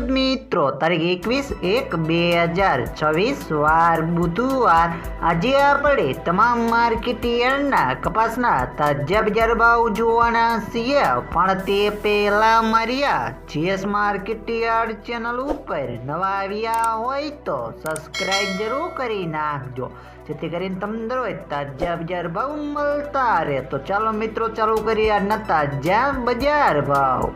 મિત્રો, તારીખ એકવીસ એક બે હજાર છવ્વીસ, વાર બુધવાર. આજે આપણે તમામ માર્કેટિયરના કપાસના તાજા બજાર ભાવ જોવાના છીએ. પણ તે પહેલા મારી આ જીએસ માર્કેટિયર ચેનલ ઉપર નવા આવ્યા હોય તો સબસ્ક્રાઇબ જરૂર કરી નાખજો. જેથી કરીને તમને દરરોજ તાજા બજાર ભાવ મળતા રહે. તો ચાલો મિત્રો, ચાલુ કરીએ આજના તાજા બજાર ભાવ.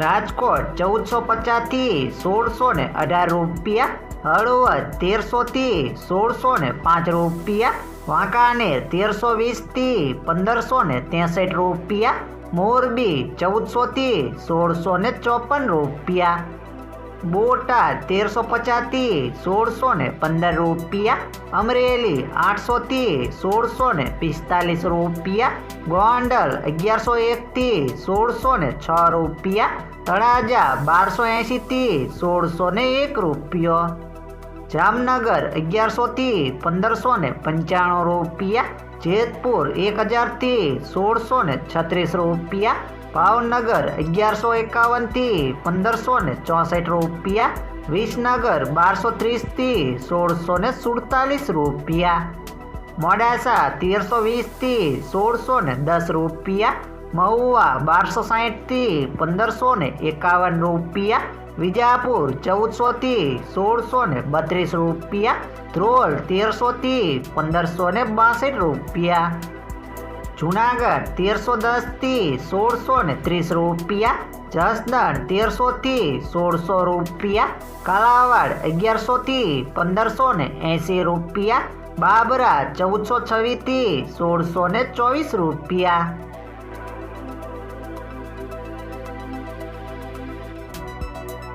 રાજકોટ ચૌદસો પચાસથી સોળસો ને અઢાર રૂપિયા, હળવદ તેરસોથી સોળસો ને પાંચ રૂપિયા, વાંકાનેર તેરસો વીસથી પંદરસો ને ત્રેસઠ રૂપિયા, મોરબી ચૌદસોથી સોળસો ને ચોપન રૂપિયા. બોટાદ તેરસો પચાસથી સોળસો ને પંદર રૂપિયા, અમરેલી આઠસોથી સોળસો ને પિસ્તાલીસ રૂપિયા, ગોંડલ અગિયારસો એકથી સોળસો ને છ રૂપિયા, તળાજા બારસો એંશીથી સોળસો ને એક રૂપિયો, જામનગર અગિયારસોથી પંદરસો ને પંચાણું રૂપિયા, જેતપુર એક હજારથી સોળસો ને છત્રીસ રૂપિયા ભાવનગર અગિયારસો એકાવનથી પંદરસો ને ચોસઠ રૂપિયા. વિસનગર બારસો ત્રીસથી સોળસો ને સુડતાલીસ રૂપિયા. મોડાસા તેરસો વીસથી સોળસો ને દસ રૂપિયા. મહુવા બારસો સાહીઠથી પંદરસો ને એકાવન રૂપિયા. વિજાપુર ચૌદસોથી સોળસો ને બત્રીસ રૂપિયા. ધ્રોલ તેરસોથી પંદરસો ને બાસઠ રૂપિયા. જુનાગઢ તેરસો દસથી સોળસો ને ત્રીસ રૂપિયા, જસદણ તેરસોથી સોળસો રૂપિયા, કાલાવાડ અગિયારસોથી પંદરસો ને એંસી રૂપિયા, બાબરા ચૌદસો છવ્વીસથી સોળસો ને ચોવીસ રૂપિયા.